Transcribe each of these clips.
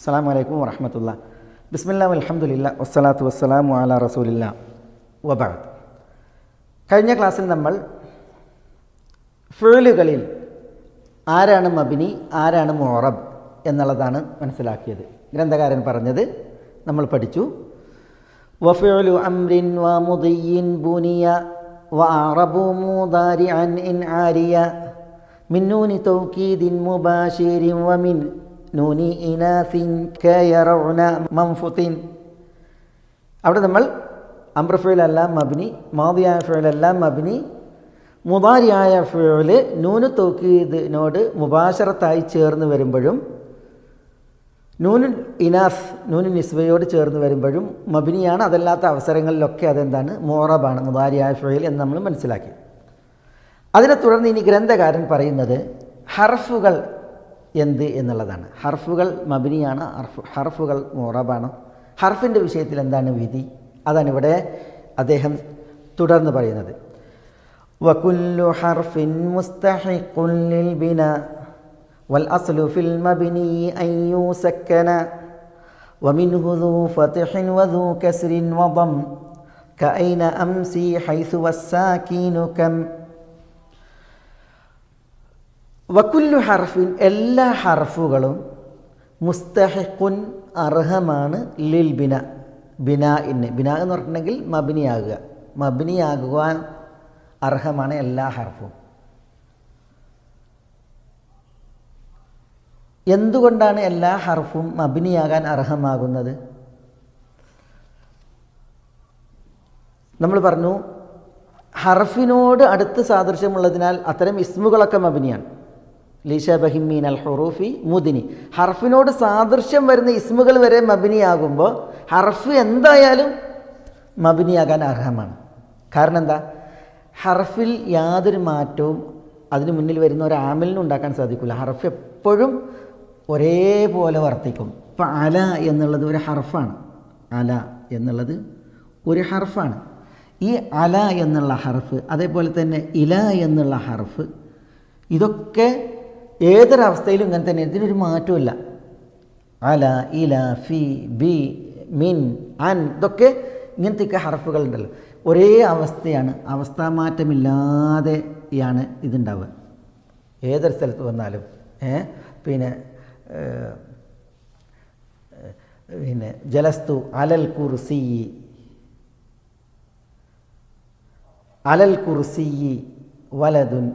അസ്സാം വലൈക്കും വറഹമത്തുള്ള. ബിസ്മില്ലാ അലഹമുല്ല വസ്സലാത്തു വസ്സലാമു അല റസൂലില്ല വബാദ് കഴിഞ്ഞ ക്ലാസ്സിൽ നമ്മൾ ഫേലുകളിൽ ആരാണ് മബിനി ആരാണ് മോറബ് എന്നുള്ളതാണ് മനസ്സിലാക്കിയത്. ഗ്രന്ഥകാരൻ പറഞ്ഞത് നമ്മൾ പഠിച്ചു. വഫിഉലു അംരിൻ വമുദിയിൻ ബുനിയ വഅറബു മുദാരിഅൻ ഇൻ ആരിയ മിന്നൂനി നൂനി തൗക്കീദിൻ മുബാശേരി വമിൻ നൂനി ഇനാസിൻ കയറഉന മംഫുത്തിൻ അവിടെ നമ്മൾ അമ്രഫിലല്ല മബിനി മാതിയായ ഫിലല്ല മബിനി മുബാരിയായ ഫിൽ നൂന് തോക്കിയതിനോട് മുബാശറത്തായി ചേർന്ന് വരുമ്പോഴും നൂനു ഇനാസ് നൂനു നിസ്ബയോട് ചേർന്ന് വരുമ്പോഴും മബിനിയാണ് അതല്ലാത്ത അവസരങ്ങളിലൊക്കെ അതെന്താണ്? മോറബാണ് മുതാരിയായ ഫിൽ എന്ന് നമ്മൾ മനസ്സിലാക്കി. അതിനെ തുടർന്ന് ഇനി ഗ്രന്ഥകാരൻ പറയുന്നത് ഹർഫുകൾ എന്ത് എന്നുള്ളതാണ് ഹർഫുകൾ മബിനിയാണ് ഹർഫ് ഹർഫുകൾ മോറബാണ് ഹർഫിൻ്റെ വിഷയത്തിൽ എന്താണ് വിധി അതാണ് ഇവിടെ അദ്ദേഹം തുടർന്ന് പറയുന്നത് വകുല്ലു ഹർഫിൻ മുസ്തഹിഖുൻ ലിൽ ബിനാ والأصل في المبني أن يسكن ومنه ذو فتح وذو كسر وضم كأين أمسي حيث والساكين كم വക്കുല്ലു ഹർഫിൻ എല്ലാ ഹർഫുകളും മുസ്തഹിഖുൻ അർഹമാണ് ലിൽ ബിന ബിന ഇന്ന് ബിന എന്ന് പറഞ്ഞിട്ടുണ്ടെങ്കിൽ മബിനിയാകുക. മബിനിയാകുവാൻ അർഹമാണ് എല്ലാ ഹർഫും. എന്തുകൊണ്ടാണ് എല്ലാ ഹർഫും മബിനിയാകാൻ അർഹമാകുന്നത്? നമ്മൾ പറഞ്ഞു ഹർഫിനോട് അടുത്ത് സാദൃശ്യമുള്ളതിനാൽ അത്തരം ഇസ്മുകളൊക്കെ മബിനിയാണ്. ലീഷ അൽ ഹുറൂഫി മുദിനി. ഹർഫിനോട് സാദൃശ്യം വരുന്ന ഇസ്മുകൾ വരെ മബിനിയാകുമ്പോൾ ഹർഫ് എന്തായാലും മബിനിയാകാൻ അർഹമാണ്. കാരണം എന്താ? ഹർഫിൽ യാതൊരു മാറ്റവും അതിന് മുന്നിൽ വരുന്ന ഒരു ആമിലിനും ഉണ്ടാക്കാൻ സാധിക്കില്ല. ഹർഫ് എപ്പോഴും ഒരേപോലെ വർത്തിക്കും. ഇപ്പം അല എന്നുള്ളത് ഒരു ഹർഫാണ്. അല എന്നുള്ളത് ഒരു ഹർഫാണ്. ഈ അല എന്നുള്ള ഹർഫ് അതേപോലെ തന്നെ ഇല എന്നുള്ള ഹർഫ് ഇതൊക്കെ ഏതൊരവസ്ഥയിലും ഇങ്ങനെ തന്നെ. ഇതിനൊരു മാറ്റമില്ല അല ഇല ഫി ബി മിൻ അൻ ഇതൊക്കെ ഇങ്ങനത്തെയൊക്കെ ഹർഫുകളുണ്ടല്ലോ. ഒരേ അവസ്ഥയാണ്. അവസ്ഥാമാറ്റമില്ലാതെയാണ് ഇതുണ്ടാവുക. ഏതൊരു സ്ഥലത്ത് വന്നാലും പിന്നെ പിന്നെ ജലസ്തു അലൽ കുർസി. അലൽ കുർസി വലതുൻ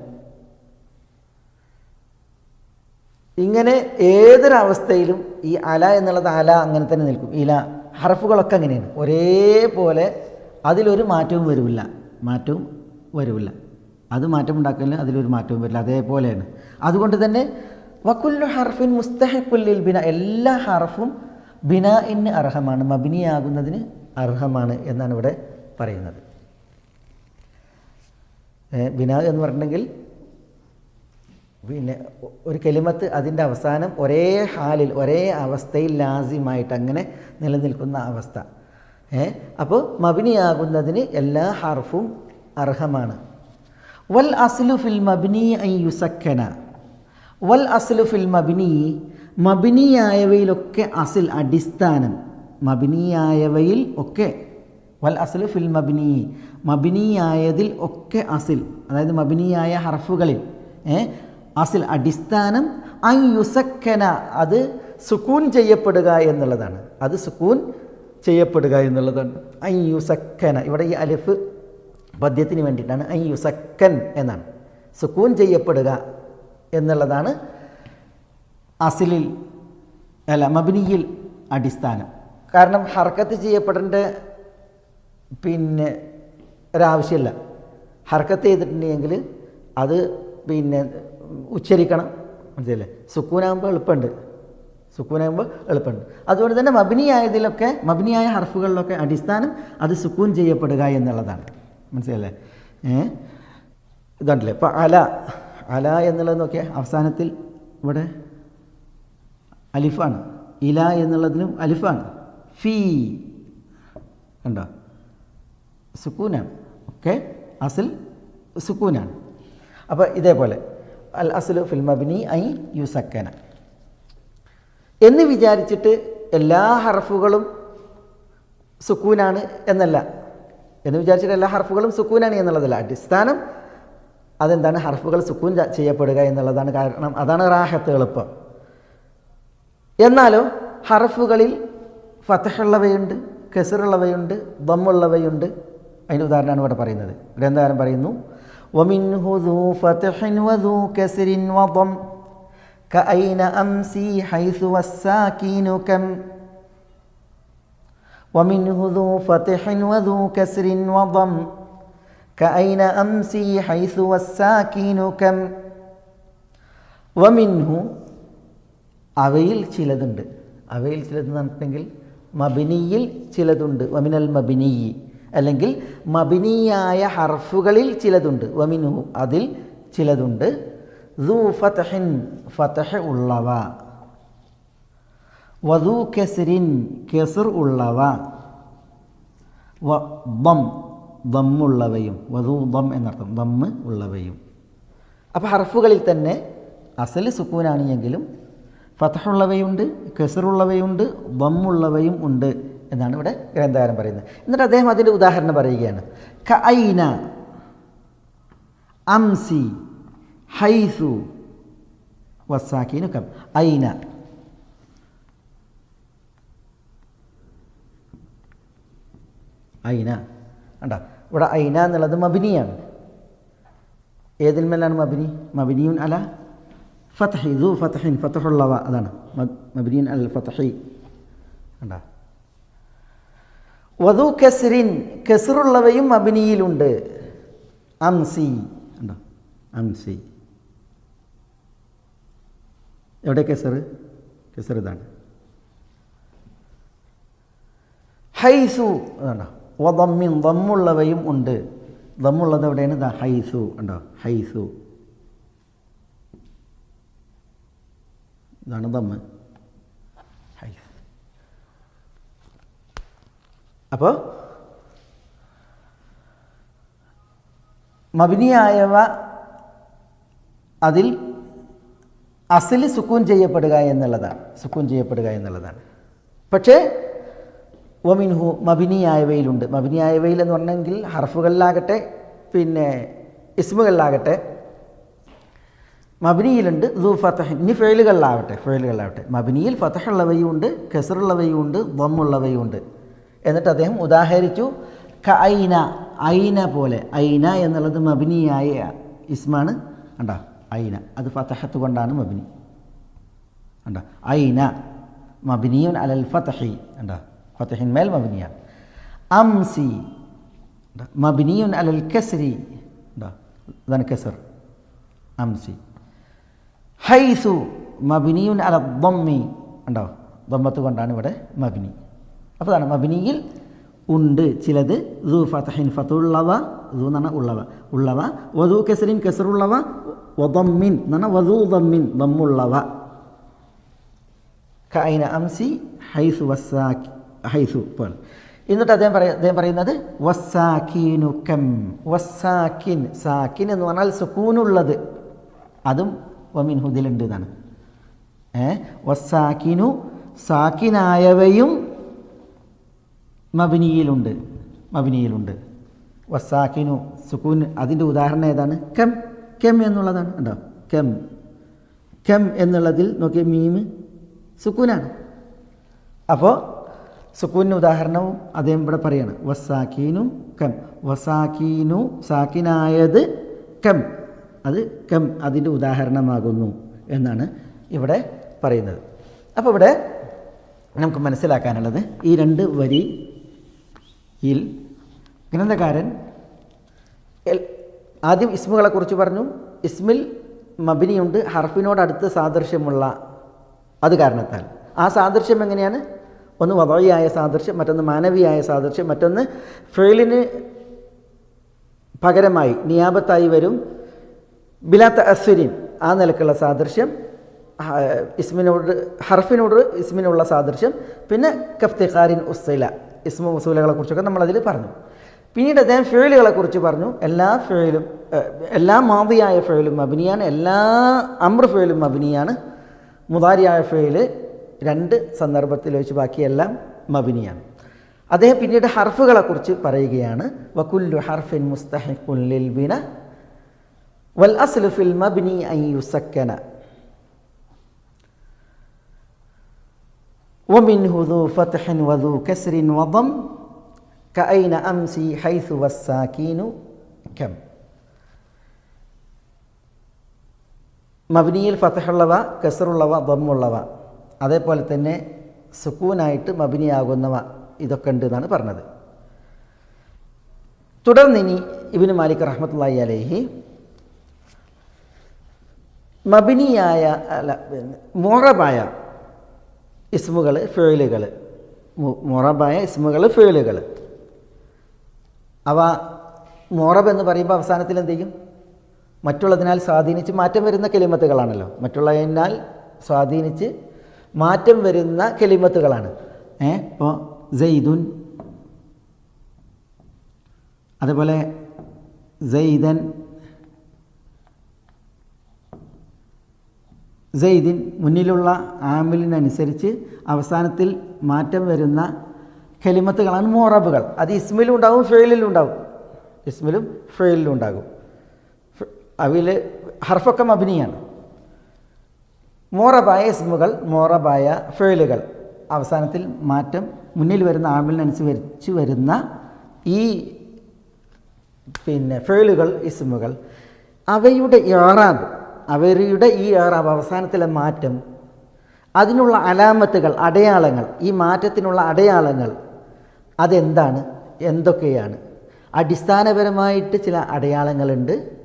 ഇങ്ങനെ ഏതൊരവസ്ഥയിലും ഈ അല എന്നുള്ളത് അല അങ്ങനെ തന്നെ നിൽക്കും. ഇല ഹർഫുകളൊക്കെ അങ്ങനെയാണ്. ഒരേപോലെ അതിലൊരു മാറ്റവും വരില്ല. മാറ്റവും വരില്ല. അത് മാറ്റം ഉണ്ടാക്കില്ല അതിലൊരു മാറ്റവും വരില്ല. അതേപോലെയാണ്. അതുകൊണ്ട് തന്നെ വക്കുല്ലു ഹർഫിൻ മുസ്തഹക്കുല്ലിൽ ബിന എല്ലാ ഹർഫും ബിന ഇന് അർഹമാണ് മബിനിയാകുന്നതിന് അർഹമാണ് എന്നാണ് ഇവിടെ പറയുന്നത്. ബിന എന്ന് പറഞ്ഞിട്ടുണ്ടെങ്കിൽ പിന്നെ ഒരു കെലിമത്ത് അതിന്റെ അവസാനം ഒരേ ഹാലിൽ ഒരേ അവസ്ഥയിൽ ലാസിമായിട്ട് അങ്ങനെ നിലനിൽക്കുന്ന അവസ്ഥ. ഏ? അപ്പോൾ മബിനിയാകുന്നതിന് എല്ലാ ഹർഫും അർഹമാണ്. വൽ അസ്ലു ഫിൽ മബിനി ഐ യുസക്കന. വൽ അസ്ലു ഫിൽ മബിനി മബിനിയായവയിലൊക്കെ അസിൽ അടിസ്ഥാനം. മബിനിയായവയിൽ ഒക്കെ വൽ അസ്ലു ഫിൽ മബിനി മബിനിയായതിൽ ഒക്കെ അസിൽ അതായത് മബിനിയായ ഹർഫുകളിൽ അസിൽ അടിസ്ഥാനം ഐ യുസക്കന അത് സുക്കൂൻ ചെയ്യപ്പെടുക എന്നുള്ളതാണ്. അത് സുക്കൂൻ ചെയ്യപ്പെടുക എന്നുള്ളതാണ്. ഐ യുസക്കന ഇവിടെ ഈ അലിഫ് പദ്യത്തിന് വേണ്ടിയിട്ടാണ്. ഐ യുസക്കൻ എന്നാണ്. സുക്കൂൻ ചെയ്യപ്പെടുക എന്നുള്ളതാണ് അസിലിൽ അല്ല മബിനിയിൽ അടിസ്ഥാനം. കാരണം ഹർക്കത്ത് ചെയ്യപ്പെടേണ്ട പിന്നെ ഒരാവശ്യമില്ല. ഹർക്കത്ത് ചെയ്തിട്ടുണ്ടെങ്കിൽ അത് പിന്നെ ഉച്ചരിക്കണം. മനസ്സിലല്ലേ സുക്കൂനാകുമ്പോൾ എളുപ്പമുണ്ട്. സുക്കൂനാകുമ്പോൾ എളുപ്പമുണ്ട്. അതുപോലെ തന്നെ മബിനിയായതിലൊക്കെ മബിനിയായ ഹർഫുകളിലൊക്കെ അടിസ്ഥാനം അത് സുക്കൂൻ ചെയ്യപ്പെടുക എന്നുള്ളതാണ്. മനസ്സിലല്ലേ ഇതുണ്ടല്ലേ? ഇപ്പോൾ അല അല എന്നുള്ളത് അവസാനത്തിൽ ഇവിടെ അലിഫാണ്. ഇല എന്നുള്ളതിനും അലിഫാണ്. ഫീ. ഉണ്ടോ സുക്കൂനാണ്. ഓക്കെ? അസിൽ സുക്കൂനാണ്. അപ്പോൾ ഇതേപോലെ. അൽ അസ്ലു ഫിൽ മബ്നി ഐ യുസക്കന. എന്ന് വിചാരിച്ചിട്ട് എല്ലാ ഹർഫുകളും സുക്കൂനാണ് എന്നല്ല. എന്ന് വിചാരിച്ചിട്ട് എല്ലാ ഹർഫുകളും സുക്കൂനാണ് എന്നുള്ളതല്ല. അടിസ്ഥാനം അതെന്താണ്? ഹർഫുകൾ സുക്കൂൻ ചെയ്യപ്പെടുക എന്നുള്ളതാണ് കാരണം. അതാണ് റാഹത്ത് എളുപ്പം. എന്നാലോ ഹർഫുകളിൽ ഫതഹുള്ളവയുണ്ട് കെസറുള്ളവയുണ്ട് ദമ്മുള്ളവയുണ്ട്. അതിന് ഉദാഹരണമാണ് ഇവിടെ പറയുന്നത്. ഗ്രന്ഥകാരൻ പറയുന്നു ومنه ذو فتح وذو كسر وضم كأين أمسي حيث والساكين كم ومنه ذو فتح وذو كسر وضم كأين أمسي حيث والساكين كم ومنه അവയിൽ ചിലതുണ്ട് അവയിൽ ചിലതെന്ന് പറഞ്ഞിട്ടുണ്ടെങ്കിൽ മബിനിയിൽ ചിലതുണ്ട് വമിനൽ മബിനിയി അല്ലെങ്കിൽ മബിനിയായ ഹർഫുകളിൽ ചിലതുണ്ട്. വമിനു അതിൽ ചിലതുണ്ട്. ദൂ ഫതഹിൻ ഫതഹ് ഉള്ളവ. വധു കെസരിൻ കെസർ ഉള്ളവ. വ ദം ദമ്മുള്ളവയും വധു ദം എന്നർത്ഥം. ദമ്മ് ഉള്ളവയും. അപ്പോൾ ഹർഫുകളിൽ തന്നെ അസൽ സുക്കൂനാണ് എങ്കിലും ഫതഹുള്ളവയുണ്ട് കെസറുള്ളവയുണ്ട് ദമ്മുള്ളവയും ഉണ്ട്. എന്നാണ് ഇവിടെ ഗ്രന്ഥകാരൻ പറയുന്നത്. എന്നിട്ട് അദ്ദേഹം അതിന്റെ ഉദാഹരണം പറയുകയാണ്. ക ഐന അംസി ഹൈസു വസാക്കീനു കം ഐന. ഐന. കണ്ട? ഇവിടെ ഐന എന്നുള്ളത് മബിനിയാണ്. ഏതിന്മേലാണ് മബിനി? മബിനിയുൻ അല ഫതഹി ദു ഫതഹിൻ ഫതഹുള്ളവ. അതാണ്. മബിനിയുൻ അൽ ഫതഹി. കണ്ട? വധു കെസറിൻ കെസറുള്ളവയും മബിനിയിലുണ്ട് അംസി. ഉണ്ടോ? അംസി. എവിടെ കെസർ കെസർ ഇതാണ് ഹൈസു അതാണ്ടോ ദമ്മിൻ ദമ്മുള്ളവയും ഉണ്ട്. ദമ്മുള്ളത് എവിടെയാണ്? ഹൈസു ഉണ്ടോ? ഹൈസു. ഇതാണ് ദമ്മ്. അപ്പോൾ മബിനിയായവ അതിൽ അസിൽ സുക്കൂൻ ചെയ്യപ്പെടുക എന്നുള്ളതാണ് സുക്കൂൻ ചെയ്യപ്പെടുക എന്നുള്ളതാണ്. പക്ഷേ ഒമിൻഹു മബിനിയായവയിലുണ്ട്. മബിനിയായവയിൽ എന്ന് പറഞ്ഞെങ്കിൽ ഹർഫുകളിലാകട്ടെ പിന്നെ ഇസ്മുകളിലാകട്ടെ മബിനിയിലുണ്ട് ദു ഫതഹ് ഇനി ഫെയിലുകളിലാവട്ടെ ഫെയിലുകളിലാവട്ടെ മബിനിയിൽ ഫതഹുള്ളവയും ഉണ്ട് കെസറുള്ളവയും ഉണ്ട് ഉണ്ട് എന്നിട്ട് അദ്ദേഹം ഉദാഹരിച്ചു ക ഐന ഐന പോലെ. ഐന എന്നുള്ളത് മബിനിയായ ഇസ്മാണ്. കണ്ടോ? ഐന. അത് ഫതഹത്ത് കൊണ്ടാണ് മബിനി. കണ്ടോ? ഐന മബിനിയുൻ അലൽ ഫതഹി. കണ്ടോ? മേൽ മബിനിയാണ് അംസി? മബിനിയുൻ അലൽ കസ്രി. ഇതാണ് കസർ. അംസി. ഹൈസു മബിനിയുൻ അല ദമ്മി ഉണ്ടോ ബൊമ്മത്ത് കൊണ്ടാണ് ഇവിടെ മബിനി. അപ്പോൾ അതാണ് മബിനിയിൽ ഉണ്ട് ചിലത്. ദു ഫതഹിൻ ഫതുള്ളവ ദു എന്നാണ് ഉള്ളവ. ഉള്ളവ വധു കെസറിൻ കെസറുള്ളവ വദമ്മിൻ എന്നാണ് വധു ദമ്മിൻ ദമ്മുള്ളവ. കൈന അംസി ഹൈസു വസ്സാക്കി ഹൈസു പോലെ എന്നിട്ട് അദ്ദേഹം പറയ അദ്ദേഹം പറയുന്നത് വസ്സാക്കീനു വസ്സാക്കിൻ സാക്കിൻ എന്ന് പറഞ്ഞാൽ സുക്കൂനുള്ളത്. അതും വമിൻ ഹുദിലുണ്ട് എന്നാണ്. ഏ? വസ്സാക്കിനു സാക്കിനായവയും മബിനിയിലുണ്ട്. മബിനിയിലുണ്ട്. വസാഖിനു സുക്കൂൻ അതിന്റെ ഉദാഹരണം ഏതാണ്? കെം. കെം എന്നുള്ളതാണ്. ഉണ്ടോ കെം. കെം എന്നുള്ളതിൽ നോക്കിയ മീം സുക്കൂനാണ്. അപ്പോൾ സുക്കൂന് ഉദാഹരണവും അദ്ദേഹം ഇവിടെ പറയാണ്. വസാക്കീനു കം. വസാക്കീനു സാക്കിനായത് കം. അത് കം അതിന്റെ ഉദാഹരണമാകുന്നു എന്നാണ് ഇവിടെ പറയുന്നത്. അപ്പോൾ ഇവിടെ നമുക്ക് മനസ്സിലാക്കാനുള്ളത് ഈ രണ്ട് വരിയിൽ ഗ്രന്ഥകാരൻ ആദ്യം ഇസ്മുകളെ കുറിച്ച് പറഞ്ഞു. ഇസ്മിൽ മബിനിയുണ്ട്. ഹർഫിനോട് അടുത്ത് സാദൃശ്യമുള്ള അത് കാരണത്താൽ. ആ സാദൃശ്യം എങ്ങനെയാണ്? ഒന്ന് വധവിയായ സാദൃശ്യം മറ്റൊന്ന് മാനവിയായ സാദൃശ്യം മറ്റൊന്ന് ഫെയിലിന് പകരമായി നിയാപത്തായി വരും. ബിലാത്ത അസ്വരിൻ ആ നിലക്കുള്ള സാദൃശ്യം. ഇസ്മിനോട് ഹർഫിനോട് ഇസ്മിനുള്ള സാദൃശ്യം. പിന്നെ കഫ്തിഖാരിൻ ഉസ്സൈല. ഇസ്മു ഉസൂലകളെ കുറിച്ചൊക്കെ നമ്മളതിൽ പറഞ്ഞു. പിന്നീട് അദ്ദേഹം ഫേലുകളെ കുറിച്ച് പറഞ്ഞു. എല്ലാ ഫേലും എല്ലാ മാതിയായ ഫേലും അഭിനിയാണ് എല്ലാ അമ്ര ഫേലും അഭിനിയാണ് മുതാരിയായ ഫേൽ രണ്ട് സന്ദർഭത്തിൽ വെച്ച് ബാക്കിയെല്ലാം മബിനിയാണ്. അദ്ദേഹം പിന്നീട് ഹർഫുകളെ കുറിച്ച് പറയുകയാണ്. വകുല്ലു ഹർഫിൻ മുസ്തഹിഖുൻ ലിൽ ബിന വൽ അസ്ലു ഫിൽ മബ്നി അൻ യുസക്കന. ومنه ذو فتح وذو كسر وضم كأين أمسي حيث والساكين كم മബിനിയിൽ ഫതഹുള്ളവ കസറുള്ളവ ദമ്മുള്ളവ അതേപോലെ തന്നെ സുക്കൂനായിട്ട് മബിനിയാകുന്നവ ഇതൊക്കെ ഉണ്ട് എന്നാണ് പറഞ്ഞത് തുടർന്നിനി ഇബിന് മാലിക് റഹ്മത്തുള്ളി അലേഹി മബിനിയായ അല്ല മോറബായ ഇസ്മുകൾ ഫേലുകൾ മൊറബായ ഇസ്മുകൾ ഫേലുകൾ അവ മൊറബ് എന്ന് പറയുമ്പോൾ അവസാനത്തിൽ എന്ത് ചെയ്യും? മറ്റുള്ളതിനാൽ സ്വാധീനിച്ച് മാറ്റം വരുന്ന കെലിമത്തുകളാണല്ലോ. മറ്റുള്ളതിനാൽ സ്വാധീനിച്ച് മാറ്റം വരുന്ന കെലിമത്തുകളാണ്. ഏ ഇപ്പോൾ ജെയ്ദുൻ അതുപോലെ ജെയ്ദൻ സെയ്ദിൻ മുന്നിലുള്ള ആമിലിനനുസരിച്ച് അവസാനത്തിൽ മാറ്റം വരുന്ന കെലിമത്തുകളാണ് മോറബുകൾ. അത് ഇസ്മിലും ഉണ്ടാകും ഫെയിലിലും ഉണ്ടാകും ഇസ്മിലും ഫെയിലിലും ഉണ്ടാകും. അവയിൽ ഹർഫൊക്കെ മബിനിയാണ്. മോറബായ ഇസ്മുകൾ മോറബായ ഫെയിലുകൾ. അവസാനത്തിൽ മാറ്റം മുന്നിൽ വരുന്ന ആമിലിനനുസരിച്ച് വരുന്ന ഈ പിന്നെ ഫെയിലുകൾ ഇസ്മുകൾ അവയുടെ ഇറാബ് അവരുടെ ഈ അവസാനത്തിലെ മാറ്റം അതിനുള്ള അലാമത്തുകൾ അടയാളങ്ങൾ ഈ മാറ്റത്തിനുള്ള അടയാളങ്ങൾ അതെന്താണ്? എന്തൊക്കെയാണ്? അടിസ്ഥാനപരമായിട്ട് ചില അടയാളങ്ങളുണ്ട്.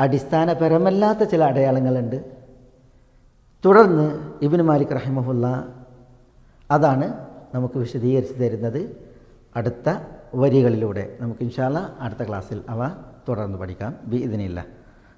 അടിസ്ഥാനപരമല്ലാത്ത ചില അടയാളങ്ങളുണ്ട്. തുടർന്ന് ഇബിന് മാലിക് റഹിമഹുല്ല അതാണ് നമുക്ക് വിശദീകരിച്ച് തരുന്നത്. അടുത്ത വരികളിലൂടെ നമുക്ക് ഇൻഷാല്ല അടുത്ത ക്ലാസ്സിൽ അവ തുടർന്ന് പഠിക്കാം. ബി ഇതിനില്ല